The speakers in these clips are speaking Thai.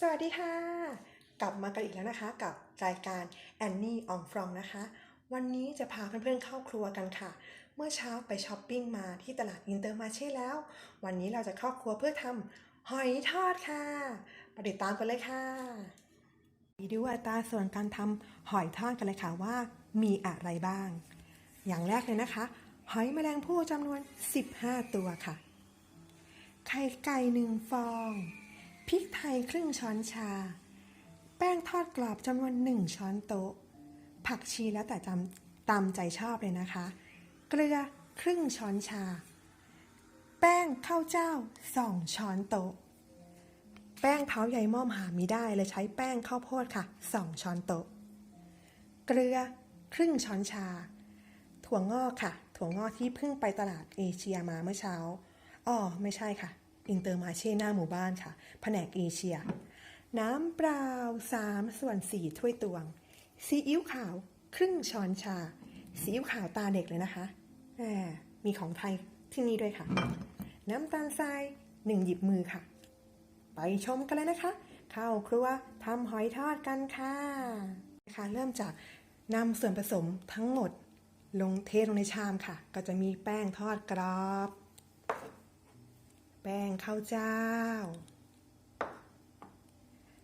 สวัสดีค่ะ กลับมากันอีกแล้วนะคะกับรายการ Annie on from นะคะ วันนี้จะพาเพื่อนๆเข้าครัวกันค่ะ เมื่อเช้าไปช้อปปิ้งมาที่ตลาดอินเตอร์มาเช่แล้ว วันนี้เราจะเข้าครัวเพื่อทำหอยทอดค่ะไปติดตามกันเลยค่ะดูอัตราส่วนการทำหอยทอดกันเลยค่ะว่ามีอะไรบ้าง อย่างแรกเลยนะคะ หอยแมลงภู่จำนวน 15 ตัวค่ะ ไข่ไก่หนึ่งฟอง พริกไทยครึ่งช้อนชา แป้งทอดกรอบจำนวนหนึ่งช้อนโต๊ะ ผักชีแล้วแต่จำตามใจชอบเลยนะคะ เกลือครึ่งช้อนชา แป้งข้าวเจ้าสองช้อนโต๊ะ แป้งเท้าใยม่อมหามีได้เลยใช้แป้งข้าวโพดค่ะสองช้อนโต๊ะ เกลือครึ่งช้อนชา ถั่วงอกค่ะ ถั่วงอกที่เพิ่งไปตลาดเอเชียมาเมื่อเช้าอ๋อไม่ใช่ค่ะ อินเตอร์มาเช่หน้าหมู่บ้านค่ะ แผนกเอเชีย น้ำเปล่า3ส่วน4ถ้วยตวง ซีอิ๊วขาวครึ่งช้อนชา ซีอิ๊วขาวตาเด็กเลยนะคะแหมมีของไทยที่นี่ด้วยค่ะ น้ำตาลทรายหนึ่งหยิบมือค่ะ ไปชมกันเลยนะคะ เข้าครัวทำหอยทอดกันค่ะนะคะเริ่มจากนำส่วนผสมทั้งหมด ลงเทลงในชามค่ะ ก็จะมีแป้งทอดกรอบ ข้าวเจ้า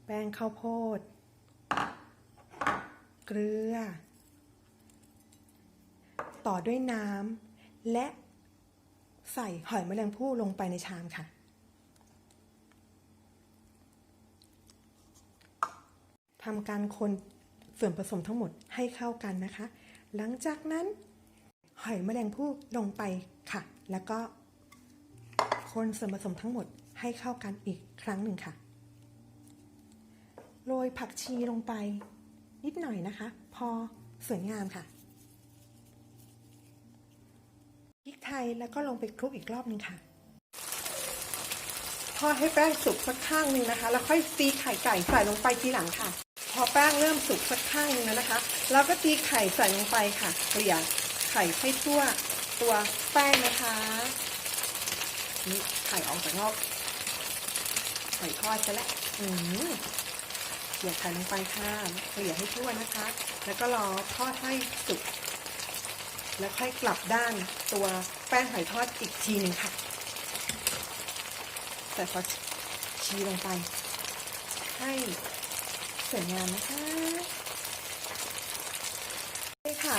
แป้งข้าวโพด เกลือ ต่อด้วยน้ำและใส่หอยแมลงภู่ลงไปในชามค่ะ ทำการคนส่วนผสมทั้งหมดให้เข้ากันนะคะ หลังจากนั้นหอยแมลงภู่ลงไปค่ะ แล้วก็ คนส่วนผสมทั้งหมดให้เข้ากันอีกครั้งหนึ่งค่ะ โรยผักชีลงไปนิดหน่อยนะคะ พอสวยงามค่ะพริกไทยแล้วก็ลงไปคลุกอีกรอบหนึงค่ะ ทอดให้แป้งสุกสักข้างหนึ่งนะคะ แล้วค่อยตีไข่ไก่ใส่ลงไปทีหลังค่ะ พอแป้งเริ่มสุกสักข้างหนึ่งแล้วนะคะ เราก็ตีไข่ใส่ลงไปค่ะเกลี่ยไข่ให้ทั่วตัวแป้งนะคะ นี่ไข่ออกจากนอกไข่ทอดจะแล้วอืมเกลี่ยไข่ลงไปค่ะเกลี่ยให้ทั่วนะคะ แล้วก็รอทอดให้สุกแล้วค่อยกลับด้านตัวแป้งหอยทอดอีกทีหนึ่งค่ะ แต่พอชีลงไป ให้สวยงามนะคะนี่ค่ะ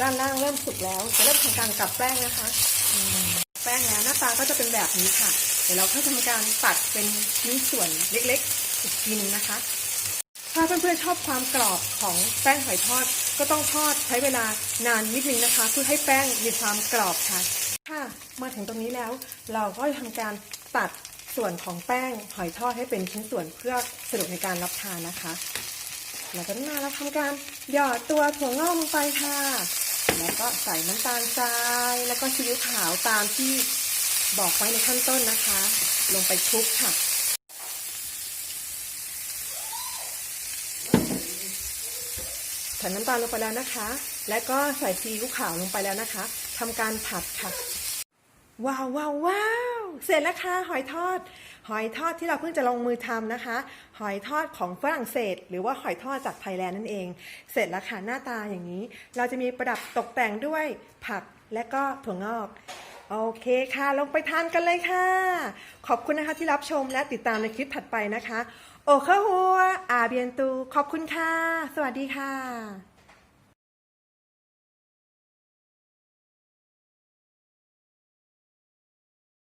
ด้านล่างเริ่มสุกแล้ว จะเริ่มทำการกลับแป้งนะคะ แป้งแล้วหน้าตาก็จะเป็นแบบนี้ค่ะ เดี๋ยวเราค่อยทำการตัดเป็นชิ้นส่วนเล็กๆอีกทีหนึงนะคะ ถ้าเพื่อนๆชอบความกรอบของแป้งหอยทอด ก็ต้องทอดใช้เวลานานนิดนึงนะคะ เพื่อให้แป้งมีความกรอบค่ะค่ะมาถึงตรงนี้แล้ว เราก็จะทำการตัดส่วนของแป้งหอยทอดให้เป็นชิ้นส่วนเพื่อสะดวกในการรับทานนะคะแล้วก็มาเราทำการหยอดตัวถั่วงอกลงไปค่ะ แล้วก็ใส่น้ำตาลทรายแล้วก็ซีอิ๊วขาวตามที่บอกไว้ในขั้นต้นนะคะ ลงไปคลุกค่ะใส่น้ำตาลลงไปแล้วนะคะ และก็ใส่ซีอิ๊วขาวลงไปแล้วนะคะทำการผัดค่ะ ว้าวว้าวว้าวเสร็จแล้วค่ะหอยทอด หอยทอดที่เราเพิ่งจะลงมือทำนะคะ หอยทอดของฝรั่งเศส หรือว่าหอยทอดจากไทยแลนด์นั่นเอง เสร็จแล้วค่ะหน้าตาอย่างนี้ เราจะมีประดับตกแต่งด้วยผักและก็ถั่วงอก โอเคค่ะ ลงไปทานกันเลยค่ะ ขอบคุณนะคะที่รับชมและติดตามในคลิปถัดไปนะคะ โอเคหัวอาเบียนตู ขอบคุณค่ะ สวัสดีค่ะ